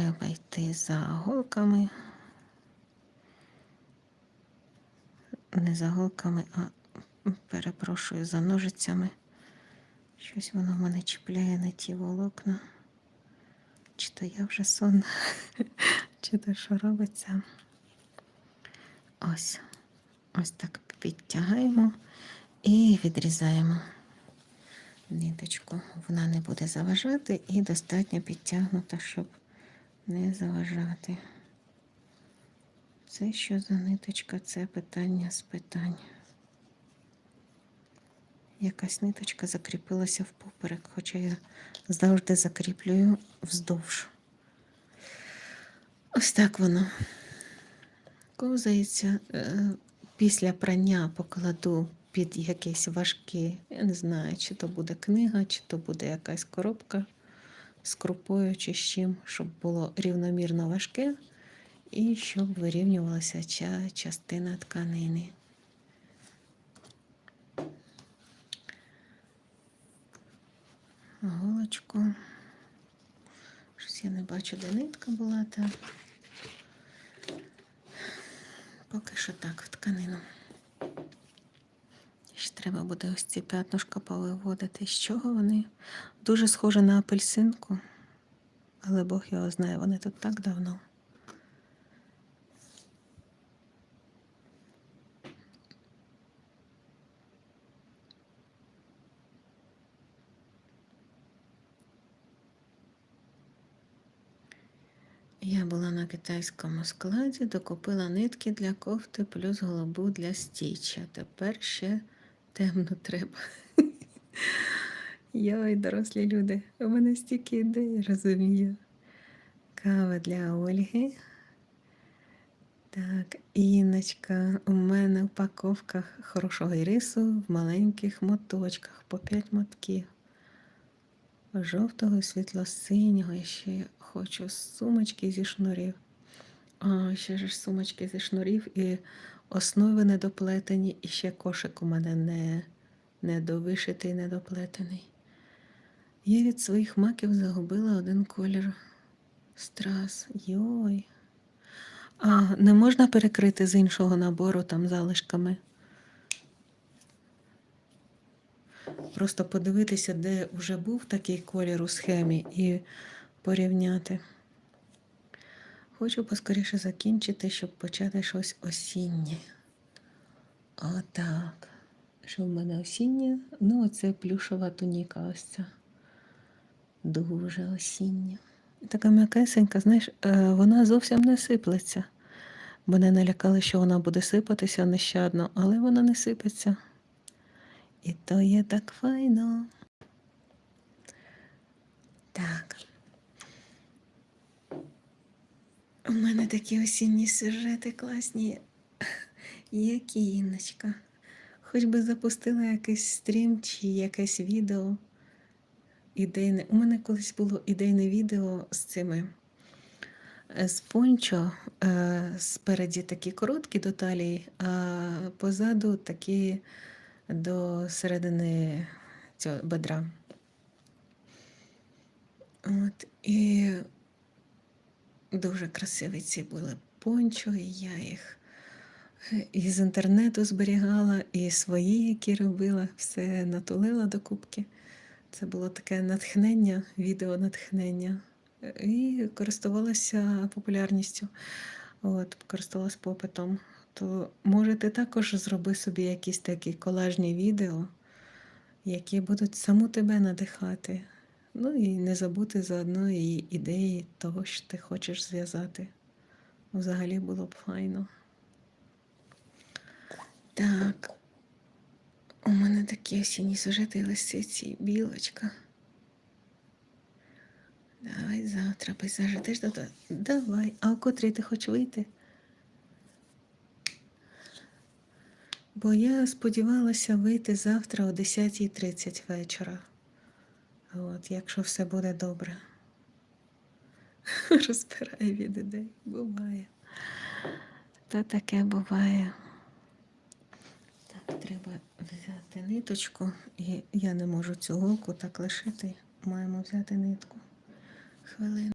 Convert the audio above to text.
треба йти за голками. Не за голками, а перепрошую, за ножицями. Щось воно в мене чіпляє на ті волокна. Чи то я вже сонна, чи то що робиться. Ось. Ось так підтягаємо і відрізаємо ниточку. Вона не буде заважати і достатньо підтягнута, щоб не заважати. Це що за ниточка? Це питання з питань. Якась ниточка закріпилася в поперек, хоча я завжди закріплюю вздовж. Ось так воно ковзається. Е, Після прання покладу під якесь важке, я не знаю, чи то буде книга, чи то буде якась коробка з чи з чим, щоб було рівномірно важке і щоб вирівнювалася ця частина тканини. Голочку. Щось я не бачу, де нитка була та. Поки що так в тканину. Треба буде ось ці п'ятнушка повиводити. З чого вони? Дуже схожі на апельсинку, але Бог його знає, вони тут так давно. Я була на китайському складі, докупила нитки для кофти плюс голубу для стіча. Тепер ще темну треба. Йой, дорослі люди, у мене стільки ідей, розумію. Кава для Ольги. Так, Іночка, у мене в упаковках хорошого рису в маленьких моточках по 5 мотків. Жовтого, світло-синього, і ще хочу сумочки зі шнурів. А, ще ж сумочки зі шнурів і основи недоплетені, і ще кошик у мене не, недовишитий, недоплетений. Я від своїх маків загубила один колір страз. Йой. А, не можна перекрити з іншого набору там залишками. Просто подивитися, де вже був такий колір у схемі, і порівняти. Хочу поскоріше закінчити, щоб почати щось осіннє. Отак. Що в мене осіннє? Ну, оце плюшова туніка ось ця. Дуже осіння. Така м'якесенька, знаєш, е, вона зовсім не сиплеться. Мене налякали, що вона буде сипатися нещадно, але вона не сипеться. І то є так файно. Так. У мене такі осінні сюжети класні. Які Інночка. Хоч би запустила якийсь стрім чи якесь відео. Ідейне. У мене колись було ідейне відео з цими е, з пончо. Е, спереді такі короткі до талії, а позаду такі до середини цього бедра. От, І дуже красиві ці були пончо, і я їх із інтернету зберігала, і свої, які робила, все натулила до кубки. Це було таке натхнення, відео натхнення. І користувалася популярністю, От, користувалася попитом. То може ти також зроби собі якісь такі колажні відео, які будуть саму тебе надихати. Ну і не забути заодно і ідеї того, що ти хочеш зв'язати. Взагалі було б файно. Так, у мене такі осінні сюжети лисиці, білочка. Давай завтра пейзажиш до Давай. А о котрій ти хочеш вийти? Бо я сподівалася вийти завтра о 10.30 вечора. От, якщо все буде добре. Розбирає від ідей. Буває. Та таке буває. Так, треба взяти ниточку, і я не можу цю голку так лишити. Маємо взяти нитку. Хвилину.